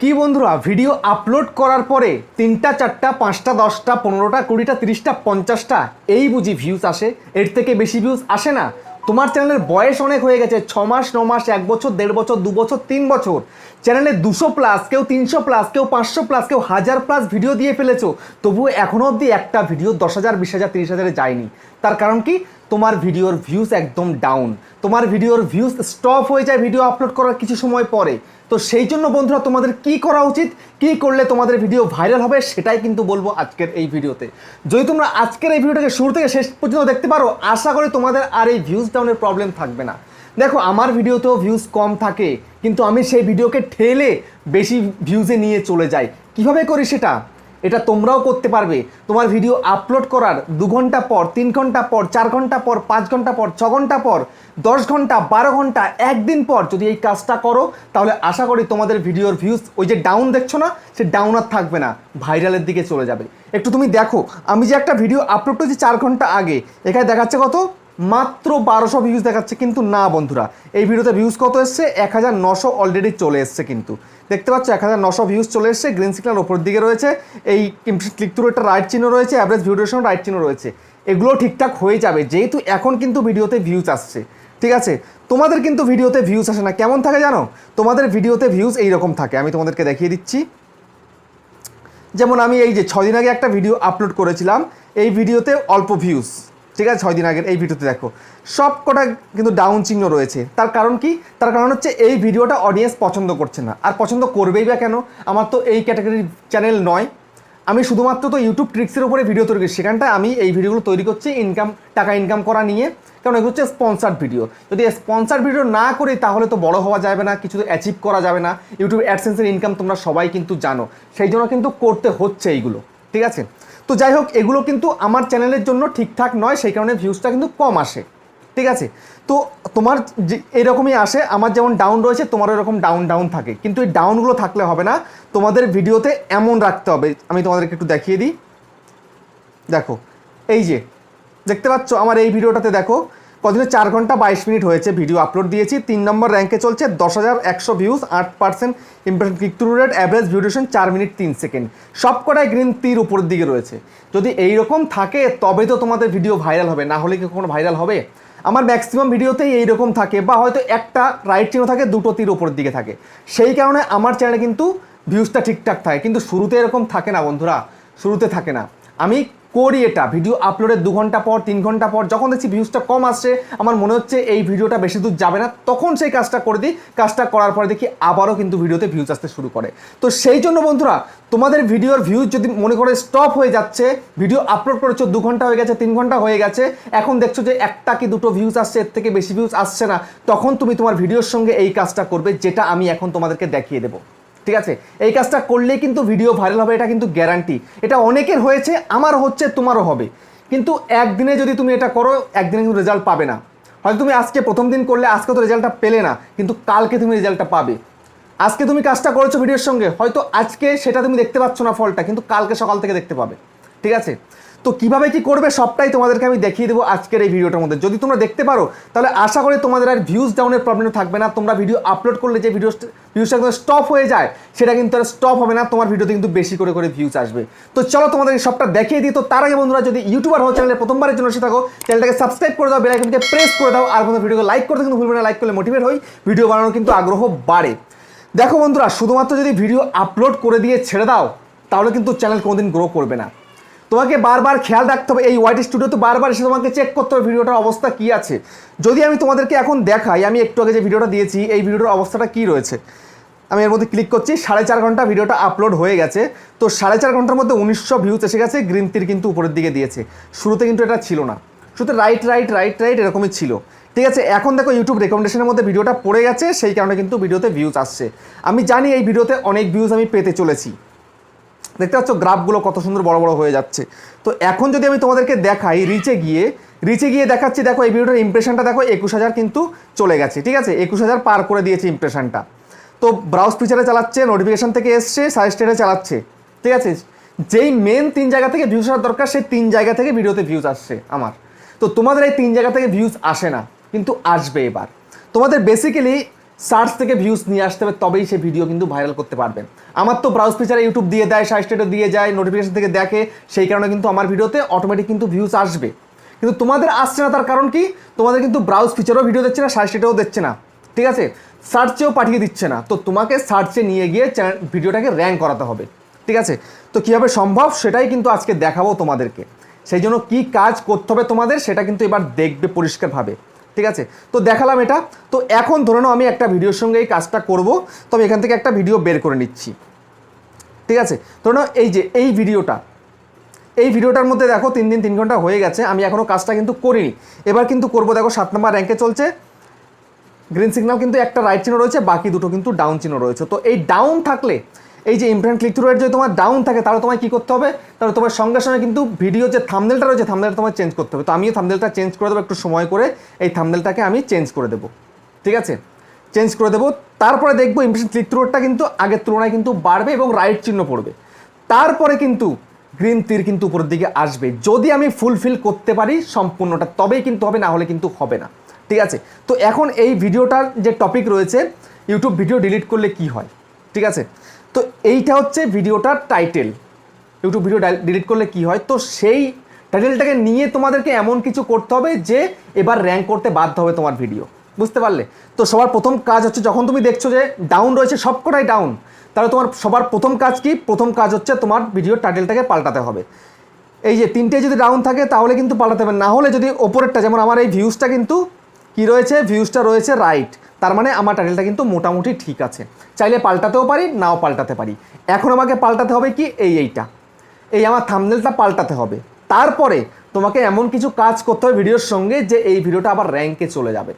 কি বন্ধুরা video upload করার পরে তিনটা, চারটা, পাঁচটা, দশটা, পনেরোটা, কুড়িটা, তিরিশটা, পঞ্চাশটা, এই বুঝি ভিউজ আসে। এর থেকে বেশি ভিউজ আসে না। তোমার চ্যানেলের বয়স অনেক হয়ে গেছে, ছ মাস, ন মাস, এক বছর, দেড় বছর, দু বছর, তিন বছর। চ্যানেলে দুশো প্লাস কেউ তিনশো প্লাস কেউ পাঁচশো প্লাস কেউ হাজার প্লাস ভিডিও দিয়ে ফেলেছো। তবুও এখনও অবধি একটা ভিডিও দশ হাজার, বিশ হাজার, তিরিশ হাজারে যায়নি। তার কারণ কি? তোমার ভিডিওর ভিউজ একদম ডাউন তোমার ভিডিওর ভিউজ স্টপ হয়ে যায় ভিডিও আপলোড করার কিছু সময় পরে। তো সেই জন্য বন্ধুরা, তোমাদের কি করা উচিত, কি করলে তোমাদের ভিডিও ভাইরাল হবে, সেটাই কিন্তু বলব আজকের এই ভিডিওতে। যদি তোমরা আজকের এই ভিডিওটাকে শুরু থেকে শেষ পর্যন্ত দেখতে পারো, আশা করি তোমাদের আর এই ভিউজ ডাউনের প্রবলেম থাকবে না। দেখো, আমার ভিডিওতেও ভিউজ কম থাকে, কিন্তু আমি সেই ভিডিওকে ঠেলে বেশি ভিউজে নিয়ে চলে যাই। কীভাবে করি সেটা? এটা তোমরাও করতে পারবে। তোমার ভিডিও আপলোড করার দু ঘণ্টা পর, তিন ঘণ্টা পর, চার ঘণ্টা পর, পাঁচ ঘণ্টা পর, ছ ঘণ্টা পর, দশ ঘণ্টা, বারো ঘণ্টা, একদিন পর যদি এই কাজটা করো, তাহলে আশা করি তোমাদের ভিডিওর ভিউজ ওই যে ডাউন দেখছ না, সে ডাউন আর থাকবে না ভাইরালের দিকে চলে যাবে। একটু তুমি দেখো, আমি যে একটা ভিডিও আপলোড করেছি চার ঘণ্টা আগে, এখানে দেখাচ্ছে কত? মাত্র বারোশো ভিউজ দেখাচ্ছে কিন্তু না বন্ধুরা। এই ভিডিওতে ভিউজ কত এসছে? এক হাজার নশো অলরেডি চলে এসছে কিন্তু। দেখতে পাচ্ছ, এক হাজার নশো ভিউজ চলে এসছে গ্রিন সিগনাল ওপর দিকে রয়েছে, এই ক্লিক থ্রু একটা রাইট চিহ্ন রয়েছে অ্যাভারেজ ভিউ ডিউরেশন রাইট চিহ্ন রয়েছে। এগুলো ঠিকঠাক হয়ে যাবে, যেহেতু এখন কিন্তু ভিডিওতে ভিউজ আসছে, ঠিক আছে? তোমাদের কিন্তু ভিডিওতে ভিউজ আসে না, কেমন থাকে জানো? তোমাদের ভিডিওতে ভিউজ এইরকম থাকে, আমি তোমাদেরকে দেখিয়ে দিচ্ছি। যেমন আমি এই যে ছদিন আগে একটা ভিডিও আপলোড করেছিলাম, এই ভিডিওতে অল্প ভিউজ ঠিক আছে? ছয় দিন আগের এই ভিডিওতে দেখো। সব কটা কিন্তু ডাউন চিহ্ন রয়েছে। তার কারণ কি? তার কারণ হচ্ছে এই ভিডিওটা অডিয়েন্স পছন্দ করছে না। আর পছন্দ করবেই বা কেন? আমার তো এই ক্যাটাগরির চ্যানেল নয়। আমি শুধুমাত্র তো ইউটিউব ট্রিক্সের উপরে ভিডিও তৈরি করছি সেখানটায় আমি এই ভিডিওগুলো তৈরি করছি ইনকাম টাকা ইনকাম করা নিয়ে। কারণ এগুলো হচ্ছে স্পন্সার্ড ভিডিও যদি স্পন্সার্ড ভিডিও না করি, তাহলে তো বড় হওয়া যাবে না, কিছু অ্যাচিভ করা যাবে না। ইউটিউব অ্যাডসেন্সের ইনকাম তোমরা সবাই কিন্তু জানো। সেই জন্য কিন্তু করতে হচ্ছে এইগুলো। ঠিক আছে? তো যাই হোক, এগুলো কিন্তু আমার চ্যানেলের জন্য ঠিকঠাক নয়, সেই কারণে ভিউজটা কিন্তু কম আসে, ঠিক আছে? তো তোমার যে এরকমই আসে, আমার যেমন ডাউন রয়েছে তোমার এরকম ডাউন ডাউন থাকে। কিন্তু এই ডাউনগুলো থাকলে হবে না, তোমাদের ভিডিওতে এমন রাখতে হবে, আমি তোমাদেরকে একটু দেখিয়ে দিই। দেখো, এই যে, দেখতে পাচ্ছ? আমার এই ভিডিওটাতে দেখো কদিনে চার ঘণ্টা বাইশ মিনিট হয়েছে ভিডিও আপলোড দিয়েছি। তিন নম্বর র্যাঙ্কে চলছে দশ হাজার একশো ভিউজ আট percent impression click through rate average ভিডিওশন চার মিনিট তিন সেকেন্ড। সব কটাই গ্রিন তীর উপরের দিকে রয়েছে। যদি এই রকম থাকে তবে তো তোমাদের ভিডিও ভাইরাল হবে। না হলে কি কখনো ভাইরাল হবে? আমার ম্যাক্সিমাম ভিডিওতেই এইরকম থাকে বা হয়তো একটা রাইট চিহ্ন থাকে, দুটো তীর উপরের দিকে থাকে। সেই কারণে আমার চ্যানেলে কিন্তু ভিউজটা ঠিকঠাক থাকে। কিন্তু শুরুতে এরকম থাকে না বন্ধুরা। শুরুতে থাকে না। আমি করি এটা ভিডিও আপলোডের দু ঘণ্টা পর, তিন ঘণ্টা পর, যখন দেখছি ভিউজটা কম আসছে, আমার মনে হচ্ছে এই ভিডিওটা বেশি দূর যাবে না, তখন সেই কাজটা করে দিই। কাজটা করার পরে দেখি আবারও কিন্তু ভিডিওতে ভিউজ আসতে শুরু করে। তো সেই জন্য বন্ধুরা, তোমাদের ভিডিওর ভিউজ যদি মনে করে স্টপ হয়ে যাচ্ছে ভিডিও আপলোড করেছ, দু ঘণ্টা হয়ে গেছে, তিন ঘণ্টা হয়ে গেছে, এখন দেখছ যে একটা কি দুটো ভিউজ আসছে, এর থেকে বেশি ভিউজ আসছে না, তখন তুমি তোমার ভিডিওর সঙ্গে এই কাজটা করবে, যেটা আমি এখন তোমাদেরকে দেখিয়ে দেবো। ঠিক আছে? এই কাজটা করলেই কিন্তু ভিডিও ভাইরাল হবে, এটা কিন্তু গ্যারান্টি এটা অনেকের হয়েছে আমার হচ্ছে, তোমারও হবে। কিন্তু একদিনে যদি তুমি এটা করো, একদিনে কিন্তু রেজাল্ট পাবে না। হয়তো তুমি আজকে প্রথম দিন করলে, আজকে তো রেজাল্টটা পেলে না, কিন্তু কালকে তুমি রেজাল্টটা পাবে। আজকে তুমি কাজটা করেছ ভিডিওর সঙ্গে, হয়তো আজকে সেটা তুমি দেখতে পাচ্ছ না ফলটা, কিন্তু কালকে সকাল থেকে দেখতে পাবে। ঠিক আছে? তো কীভাবে কি করবে সবটাই তোমাদেরকে আমি দেখিয়ে দেবো আজকের এই ভিডিওটার মধ্যে। যদি তোমরা দেখতে পারো, তাহলে আশা করি তোমাদের আর ভিউজ ডাউনের প্রবলেম থাকবে না। তোমরা ভিডিও আপলোড করলে যে ভিডিও ভিউজটা কিন্তু স্টপ হয়ে যায়, সেটা কিন্তু আর স্টপ হবে না। তোমার ভিডিওতে কিন্তু বেশি করে করে ভিউজ আসবে। তো চলো তোমাদের এই সবটা দেখিয়ে দিই। তো তার আগে বন্ধুরা, যদি ইউটিউবার হও চ্যানেলে প্রথমবারের জন্য এসে থাকো চ্যানেলটাকে সাবস্ক্রাইব করে দাও বেলাইকনকে প্রেস করে দাও, আর কোনো ভিডিওকে লাইক করতে কিন্তু ভুলবে না। লাইক করলে মোটিভেট হই। ভিডিও বানানোর কিন্তু আগ্রহ বাড়ে। দেখো বন্ধুরা, শুধুমাত্র যদি ভিডিও আপলোড করে দিয়ে ছেড়ে দাও, তাহলে কিন্তু চ্যানেল কোনোদিন গ্রো করবে না। তোমাকে বারবার খেয়াল রাখতে হবে, এই ওয়াইটি স্টুডিওতে বারবার এসে তোমাকে চেক করতে হবে ভিডিওটার অবস্থা কী আছে। যদি আমি তোমাদেরকে এখন দেখাই, আমি একটু আগে যে ভিডিওটা দিয়েছি, এই ভিডিওটার অবস্থাটা কী রয়েছে? আমি এর মধ্যে ক্লিক করছি, সাড়ে চার ঘণ্টা ভিডিওটা আপলোড হয়ে গেছে। তো সাড়ে চার ঘণ্টার মধ্যে উনিশশো ভিউজ এসে গেছে গ্রিন তীর কিন্তু উপরের দিকে দিয়েছে। শুরুতে কিন্তু এটা ছিল না। শুধু রাইট রাইট রাইট রাইট এরকমই ছিল। ঠিক আছে, এখন দেখো ইউটিউব রেকমেন্ডেশনের মধ্যে ভিডিওটা পড়ে গেছে, সেই কারণে কিন্তু ভিডিওতে ভিউজ আসছে। আমি জানি এই ভিডিওতে অনেক ভিউজ আমি পেতে চলেছি। দেখতে পাচ্ছ গ্রাফগুলো কত সুন্দর বড় বড় হয়ে যাচ্ছে। তো এখন যদি আমি তোমাদেরকে দেখাই রিচে গিয়ে রিচে গিয়ে দেখাচ্ছি, দেখো এই ভিডিওটার ইমপ্রেশনটা দেখো একুশ হাজার কিন্তু চলে গেছে, ঠিক আছে? একুশ হাজার পার করে দিয়েছে ইমপ্রেশনটা তো ব্রাউজ ফিচারে চালাচ্ছে নোটিফিকেশন থেকে এসছে সাজেস্টেডে চালাচ্ছে, ঠিক আছে? যেই মেন তিন জায়গা থেকে ভিউজ আসার দরকার, সেই তিন জায়গা থেকে ভিডিওতে ভিউজ আসছে আমার। তো তোমাদের এই তিন জায়গা থেকে ভিউজ আসে না, কিন্তু আসবে এবার। তোমাদের বেসিক্যালি সার্চ থেকে ভিউজ নিয়ে আসতে হবে, তবেই সে ভিডিও কিন্তু ভাইরাল করতে পারবে। আমার তো ব্রাউজ ফিচারে ইউটিউব দিয়ে দেয় সাইস্টেটও দিয়ে যায় নোটিফিকেশন থেকে দেখে, সেই কারণে কিন্তু আমার ভিডিওতে অটোমেটিক কিন্তু ভিউজ আসবে। কিন্তু তোমাদের আসছে না, তার কারণ কি? তোমাদের কিন্তু ব্রাউজ ফিচারও ভিডিও দিচ্ছে না সাইস্টেটও দিচ্ছে না। ঠিক আছে? সার্চেও পাঠিয়ে দিচ্ছে না। তো তোমাকে সার্চে নিয়ে গিয়ে চ্যানেল ভিডিওটাকে র্যাঙ্ক করাতে হবে। ঠিক আছে? তো কীভাবে সম্ভব? সেটাই কিন্তু আজকে দেখাবো তোমাদেরকে। সেই জন্য কী কাজ করতে হবে তোমাদের, সেটা কিন্তু এবার দেখবে পরিষ্কারভাবে। ঠিক আছে? তো দেখালাম এটা। তো এখন ধরে নাও আমি একটা ভিডিওর সঙ্গে এই কাজটা করব। তবে এখান থেকে একটা ভিডিও বের করে নিচ্ছি। ঠিক আছে? ধরে নাও এই যে, এই ভিডিওটা। এই ভিডিওটার মধ্যে দেখো তিন দিন তিন ঘণ্টা হয়ে গেছে। আমি এখনও কাজটা কিন্তু করিনি। এবার কিন্তু করব, দেখো সাত নম্বর র্যাঙ্কে চলছে। গ্রিন সিগন্যাল কিন্তু একটা রাইট চিহ্ন রয়েছে, বাকি দুটো কিন্তু ডাউন চিহ্ন রয়েছে। তো এই ডাউন থাকলে এই যে ইমপ্রেন্ট ক্লিক থ্রু রেট যদি তোমার ডাউন থাকে, তাহলে তোমায় কী করতে হবে? তাহলে তোমার সঙ্গে সঙ্গে কিন্তু ভিডিও যে থামনেলটা রয়েছে থামনেলটা তোমায় চেঞ্জ করতে হবে। তো আমিও থামনেলটা চেঞ্জ করে দেবো, একটু সময় করে এই থামনেলটাকে আমি চেঞ্জ করে দেবো। ঠিক আছে? চেঞ্জ করে দেবো। তারপরে দেখব ইমপ্রেশন ক্লিক থ্রু রেটটা কিন্তু আগের তুলনায় কিন্তু বাড়বে এবং রাইট চিহ্ন পড়বে। তারপরে কিন্তু গ্রিন তীর কিন্তু উপরের দিকে আসবে। যদি আমি ফুলফিল করতে পারি সম্পূর্ণটা, তবেই কিন্তু হবে, না হলে কিন্তু হবে না। ঠিক আছে? তো এখন এই ভিডিওটার যে টপিক রয়েছে ইউটিউব ভিডিও ডিলিট করলে কি হয়? ঠিক আছে? তো এইটা হচ্ছে ভিডিওটার টাইটেল। ইউটিউব ভিডিও ডিলিট করলে কি হয়? তো সেই টাইটেলটাকে নিয়ে তোমাদেরকে এমন কিছু করতে হবে যে এবার র্যাঙ্ক করতে বাধ্য হবে তোমার ভিডিও বুঝতে পারলে? তো সবার প্রথম কাজ হচ্ছে যখন তুমি দেখছ যে ডাউন রয়েছে সবকটাই ডাউন তাহলে তোমার সবার প্রথম কাজ কি? প্রথম কাজ হচ্ছে তোমার ভিডিওর টাইটেলটাকে পাল্টাতে হবে। এই যে তিনটে যদি ডাউন থাকে, তাহলে কিন্তু পাল্টাতে হবে। না হলে যদি ওপরেরটা, যেমন আমার এই ভিউজটা কিন্তু কি রয়েছে? ভিউজটা রয়েছে রাইট তার মানে আমার টাইটেলটা কিন্তু মোটামুটি ঠিক আছে। চাইলে পাল্টাতেও পারি, নাও পাল্টাতে পারি। এখন আমাকে পাল্টাতে হবে কি? এই এইটা। এই আমার থামনেলটা পাল্টাতে হবে। তারপরে তোমাকে এমন কিছু কাজ করতে হবে ভিডিওর সঙ্গে যে এই ভিডিওটা আবার র্যাঙ্কে চলে যাবে।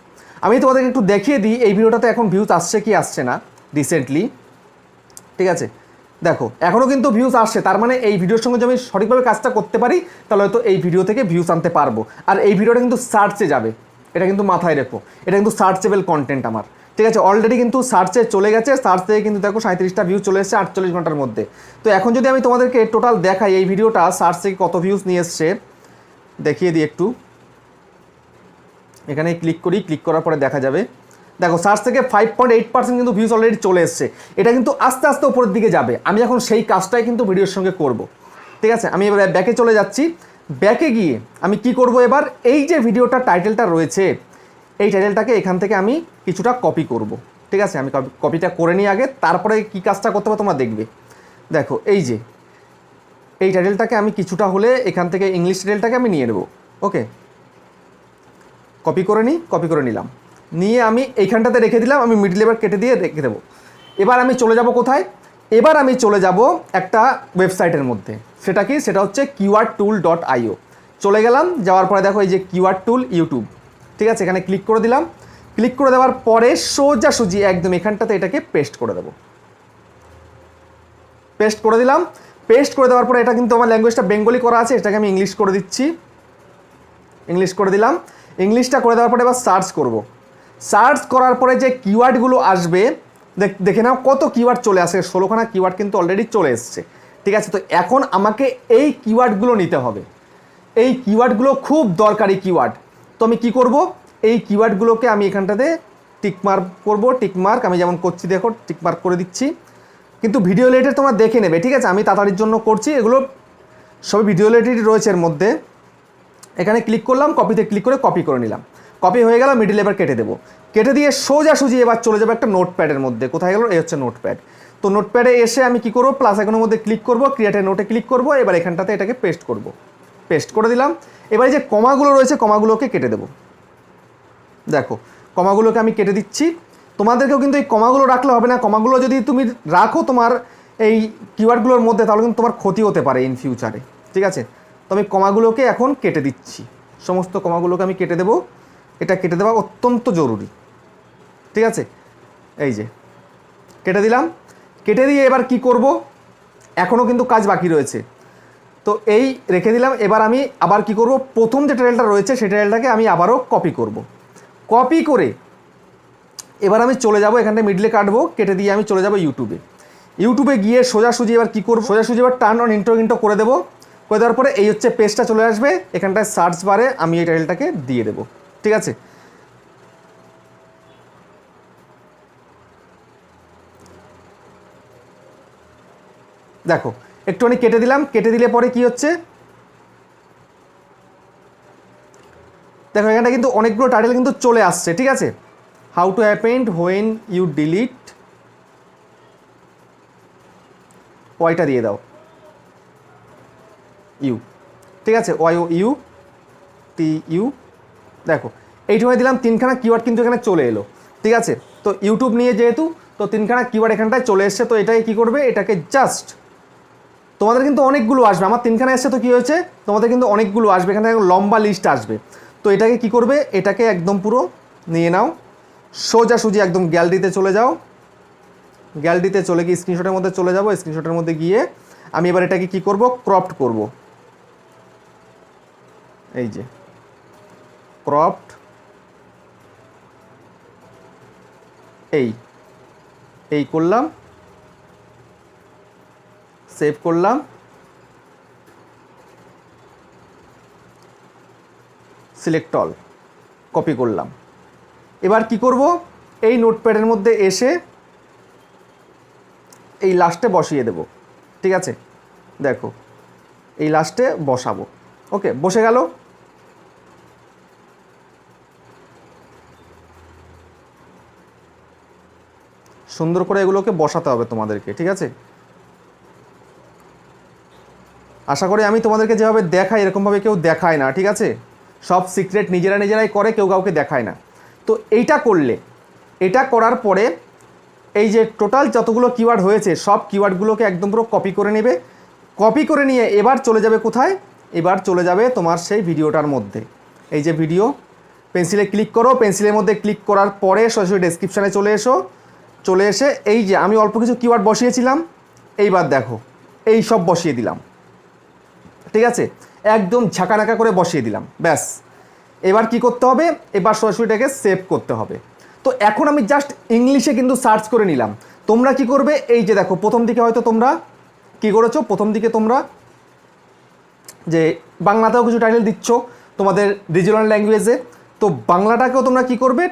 আমি তোমাদেরকে একটু দেখিয়ে দিই, এই ভিডিওটাতে এখন ভিউজ আসছে কি আসছে না রিসেন্টলি ঠিক আছে? দেখো এখনও কিন্তু ভিউজ আসছে। তার মানে এই ভিডিওর সঙ্গে যদি আমি সঠিকভাবে কাজটা করতে পারি, তাহলে হয়তো এই ভিডিও থেকে ভিউজ আনতে পারব। আর এই ভিডিওটা কিন্তু সার্চে যাবে। এটা কিন্তু মাথায় রেখো। এটা কিন্তু সার্চেবল কন্টেন্ট আমার। ঠিক আছে অলরেডি কিন্তু সার্চে চলে গেছে সার্চ থেকে কিন্তু দেখো সাঁত্রিশটা ভিউ চলে এসেছে, আটচল্লিশ ঘণ্টার মধ্যে। তো এখন যদি আমি তোমাদেরকে টোটাল দেখাই, এই ভিডিওটা সার্চ থেকে কত ভিউজ নিয়ে এসছে, দেখিয়ে দিই একটু। এখানে ক্লিক করি ক্লিক করার পরে দেখা যাবে। দেখো সার্চ থেকে ফাইভ পয়েন্ট এইট পার্সেন্ট কিন্তু ভিউজ অলরেডি চলে এসছে। এটা কিন্তু আস্তে আস্তে উপরের দিকে যাবে। আমি এখন সেই কাজটাই কিন্তু ভিডিওর সঙ্গে করব। ঠিক আছে, আমি এবার ব্যাকে চলে যাচ্ছি। ব্যাকে গিয়ে আমি কি করব এবার? এই যে ভিডিওটা টাইটেলটা রয়েছে, এই টাইটেলটাকে এখান থেকে আমি কিছুটা কপি করব। ঠিক আছে? আমি কপিটা করে নিই আগে, তারপরে কি কাজটা করতে হবে তোমরা দেখবে। দেখো, এই যে, এই টাইটেলটাকে আমি কিছুটা হলে এখান থেকে ইংলিশ টাইটেলটাকে আমি নিয়ে নেব। ওকে? কপি করে নিই কপি করে নিলাম। নিয়ে আমি এইখানটাতে রেখে দিলাম, আমি মিডল এবার কেটে দিয়ে রেখে দেবো। এবার আমি চলে যাব কোথায়? এবার আমি চলে যাব একটা ওয়েবসাইটের মধ্যে। সেটা কি? সেটা হচ্ছে কিউআর টুল ডট আইও চলে গেলাম, যাওয়ার পরে দেখো এই যে কিউআর টুল ইউটিউব ঠিক আছে, এখানে ক্লিক করে দিলাম। ক্লিক করে দেওয়ার পরে সোজাসুজি একদম এখানটাতে এটাকে পেস্ট করে দেবো। পেস্ট করে দিলাম। পেস্ট করে দেওয়ার পরে এটা কিন্তু আমার ল্যাঙ্গুয়েজটা বেঙ্গলি করা আছে, এটাকে আমি ইংলিশ করে দিচ্ছি। ইংলিশ করে দিলাম। ইংলিশটা করে দেওয়ার পরে এবার সার্চ করব। সার্চ করার পরে যে কিওয়ার্ডগুলো আসবে দেখ- নাও কত কিওয়ার্ড চলে আসে। ষোলোখানা কিওয়ার্ড কিন্তু অলরেডি চলে এসছে। ঠিক আছে? তো এখন আমাকে এই কিওয়ার্ডগুলো নিতে হবে। এই কিওয়ার্ডগুলো খুব দরকারি কিওয়ার্ড তো আমি কি করব? এই কিওয়ার্ডগুলোকে আমি এখানটাতে টিকমার্ক করব। টিকমার্ক আমি যেমন করছি দেখো টিকমার্ক করে দিচ্ছি। কিন্তু ভিডিও রিলেটেড তোমরা দেখে নেবে। ঠিক আছে? আমি তাড়াতাড়ির জন্য করছি। এগুলো সবই ভিডিও রিলেটেড রয়েছে এর মধ্যে। এখানে ক্লিক করলাম কপিতে ক্লিক করে কপি করে নিলাম। কপি হয়ে গেল মিডিল এবার কেটে দেবো। কেটে দিয়ে সোজাসুজি এবার চলে যাবে একটা নোটপ্যাডের মধ্যে। কোথায় গেলো? এই হচ্ছে নোটপ্যাড তো নোটপ্যাডে এসে আমি কি করব? প্লাস আইকনের মধ্যে ক্লিক করব ক্রিয়েটের নোটে ক্লিক করব, এবার এখানটাতে এটাকে পেস্ট করব। পেস্ট করে দিলাম। এবার যে কমাগুলো রয়েছে কমাগুলোকে কেটে দেবো। দেখো কমাগুলোকে আমি কেটে দিচ্ছি। তোমাদেরকেও কিন্তু এই কমাগুলো রাখলে হবে না। কমাগুলো যদি তুমি রাখো তোমার এই কিওয়ার্ডগুলোর মধ্যে, তাহলে কিন্তু তোমার ক্ষতি হতে পারে ইন ফিউচারে ঠিক আছে? তো আমি কমাগুলোকে এখন কেটে দিচ্ছি। সমস্ত কমাগুলোকে আমি কেটে দেবো। এটা কেটে দেওয়া অত্যন্ত জরুরি। ঠিক আছে? এই যে, কেটে দিলাম। কেটে দিয়ে এবার কি করব? এখনও কিন্তু কাজ বাকি রয়েছে। তো এই রেখে দিলাম, এবার আমি আবার কি করব? প্রথম যে ট্রেলটা রয়েছে, সেই ট্রেলটাকে আমি আবারও কপি করব। কপি করে এবার আমি চলে যাব এখানটা মিডলে কাটবো, কেটে দিয়ে আমি চলে যাব ইউটিউবে ইউটিউবে গিয়ে সোজাসুজি এবার কী করব? সোজাসুজি এবার টার্ন অন ইন্টো ইন্টো করে দেবো। করে দেওয়ার পরে এই হচ্ছে পেজটা চলে আসবে, এখানটায় সার্চ বারে আমি এই টাইটেলটাকে দিয়ে দেবো। ঠিক আছে? দেখো, একটুখানি কেটে দিলাম, কেটে দিলে পরে কি হচ্ছে? দেখো, এখানটা কিন্তু অনেকগুলো টাইটেল কিন্তু চলে আসছে, ঠিক আছে? How to append when you delete ওয়াইটা দিয়ে দাও। ইউ ঠিক আছে? Y O U T U দেখো এইটুখানে দিলাম, তিনখানা কিওয়ার্ড কিন্তু এখানে চলে এলো, ঠিক আছে? তো ইউটিউব নিয়ে যেহেতু, তো তিনখানা কিওয়ার্ড এখানটায় চলে এসছে, তো এটাকে কী করবে? এটাকে জাস্ট তোমাদের কিন্তু অনেকগুলো আসবে, আমার তিনখানা এসছে তো কী হয়েছে? তোমাদের কিন্তু অনেকগুলো আসবে, এখানে লম্বা লিস্ট আসবে। তো এটাকে কি করবে? এটাকে একদম পুরো নিয়ে নাও সোজাসুজি একদম গ্যালারিতে চলে যাও গ্যালারিতে চলে গিয়ে স্ক্রিনশটের মধ্যে চলে যাব স্ক্রিনশটের মধ্যে গিয়ে আমি এবার এটাকে কি করব? ক্রপড করব। এই যে ক্রপড এই এই করলাম সেভ করলাম সিলেক্ট অল কপি করলাম। এবার কি করব? এই নোটপ্যাডের মধ্যে এসে এই লাস্টে বসিয়ে দেব, ঠিক আছে? দেখো, এই লাস্টে বসাবো ওকে বসে গেল সুন্দর করে এগুলোকে বসাতে হবে তোমাদেরকে, ঠিক আছে? আশা করি আমি তোমাদেরকে যেভাবে দেখাই এরকমভাবে কেউ দেখায় না, ঠিক আছে? সব সিক্রেট নিজেরা নিজেরাই করে, কেউ কাউকে দেখায় না। তো এইটা করলে, এটা করার পরে এই যে টোটাল যতগুলো কিওয়ার্ড হয়েছে, সব কিওয়ার্ডগুলোকে একদম পুরো কপি করে নেবে। কপি করে নিয়ে এবার চলে যাবে কোথায়? এবার চলে যাবে তোমার সেই ভিডিওটার মধ্যে। এই যে ভিডিও পেন্সিলে ক্লিক করো পেন্সিলের মধ্যে ক্লিক করার পরে সরাসরি ডেসক্রিপশানে চলে এসো। চলে এসে এই যে আমি অল্প কিছু কিওয়ার্ড বসিয়েছিলাম, এইবার দেখো, এই সব বসিয়ে দিলাম। ঠিক আছে? একদম ঝাঁকানাকা করে বসিয়ে দিলাম, ব্যাস। এবার কি করতে হবে? এবার সরাসরিটাকে সেভ করতে হবে। তো এখন আমি জাস্ট ইংলিশে কিন্তু সার্চ করে নিলাম। তোমরা কি করবে? এই যে দেখো, প্রথম দিকে হয়তো তোমরা কি করেছ? প্রথম দিকে তোমরা যে বাংলাতেও কিছু টাইটেল দিচ্ছ তোমাদের রিজিওনাল ল্যাঙ্গুয়েজে তো বাংলাটাকেও তোমরা কি করবে?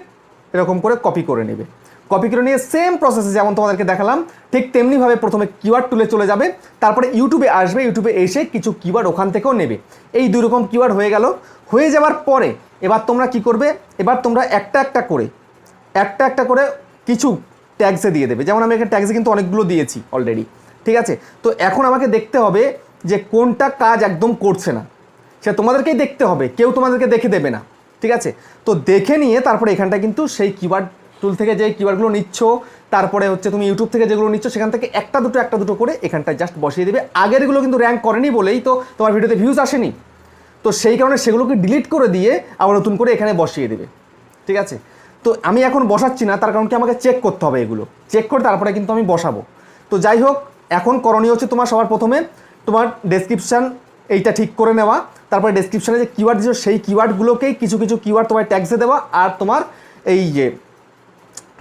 এরকম করে কপি করে নেবে। কপি করে নিয়ে সেম প্রসেসে যেমন তোমাদেরকে দেখালাম, ঠিক তেমনিভাবে প্রথমে কিওয়ার্ড টুলে চলে যাবে, তারপরে ইউটিউবে আসবে ইউটিউবে এসে কিছু কিওয়ার্ড ওখান থেকেও নেবে। এই দুই রকম কিওয়ার্ড হয়ে গেল। হয়ে যাওয়ার পরে এবার তোমরা কি করবে? এবার তোমরা একটা একটা করে, একটা একটা করে কিছু ট্যাক্সে দিয়ে দেবে। যেমন আমি এখানে ট্যাক্সে কিন্তু অনেকগুলো দিয়েছি অলরেডি ঠিক আছে? তো এখন আমাকে দেখতে হবে যে কোনটা কাজ একদম করছে না। সেটা তোমাদেরকেই দেখতে হবে, কেউ তোমাদেরকে দেখে দেবে না, ঠিক আছে? তো দেখে নিয়ে তারপরে এখানটা কিন্তু সেই কিওয়ার্ড টুল থেকে যে কিওয়ার্ডগুলো নিচ্ছ, তারপরে হচ্ছে তুমি ইউটিউব থেকে যেগুলো নিচ্ছ, সেখান থেকে একটা দুটো একটা দুটো করে এখানটায় জাস্ট বসিয়ে দেবে। আগেরগুলো কিন্তু র্যাঙ্ক করেনি বলেই তো তোমার ভিডিওতে ভিউজ আসেনি। তো সেই কারণে সেগুলোকে ডিলিট করে দিয়ে আবার নতুন করে এখানে বসিয়ে দেবে। ঠিক আছে? তো আমি এখন বসাচ্ছি না, তার কারণ কি আমাকে চেক করতে হবে এগুলো। চেক করে তারপরে কিন্তু আমি বসাবো। তো যাই হোক, এখন করণীয় হচ্ছে তোমার সবার প্রথমে তোমার ডেসক্রিপশান এইটা ঠিক করে নেওয়া, তারপরে ডেসক্রিপশানে যে কিওয়ার্ড দিচ্ছ সেই কিওয়ার্ডগুলোকেই কিছু কিছু কিওয়ার্ড তোমার ট্যাক্সে দেওয়া, আর তোমার এই যে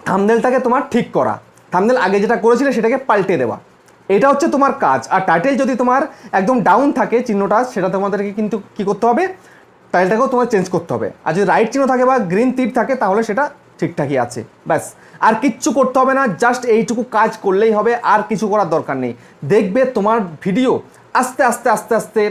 থামনেলটাকে তোমার ঠিক করা। থামনেল আগে যেটা করেছিলে সেটাকে পাল্টে দেওয়া। এটা হচ্ছে তোমার কাজ। আর টাইটেল যদি তোমার একদম ডাউন থাকে চিহ্নটা, সেটা তোমাদেরকে কিন্তু কি করতে হবে? টাইটেলটাকেও তোমার চেঞ্জ করতে হবে। আর যদি রাইট চিহ্ন থাকে বা গ্রিন তীর থাকে, তাহলে সেটা ঠিকঠাকই আছে। ব্যাস। আর কিচ্ছু করতে হবে না জাস্ট এইটুকু কাজ করলেই হবে, আর কিছু করার দরকার নেই। দেখবে তোমার ভিডিও আস্তে আস্তে আস্তে আস্তে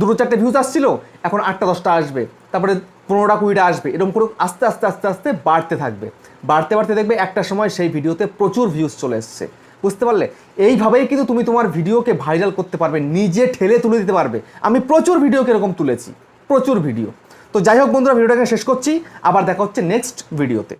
দুটো চারটে ভিউজ আসছিল, এখন আটটা, দশটা আসবে। তারপরে পনেরোটা, কুড়িটা আসবে। এরকম করে আস্তে আস্তে আস্তে আস্তে বাড়তে থাকবে। বাড়তে বাড়তে দেখবে একটা সময় সেই ভিডিওতে প্রচুর ভিউজ চলে এসছে। বুঝতে পারলে? এইভাবেই কিন্তু তুমি তোমার ভিডিওকে ভাইরাল করতে পারবে, নিজে ঠেলে তুলে দিতে পারবে। আমি প্রচুর ভিডিও কীরকম তুলেছি, প্রচুর ভিডিও। তো যাই হোক বন্ধুরা ভিডিওটাকে শেষ করছি। আবার দেখা হচ্ছে নেক্সট ভিডিওতে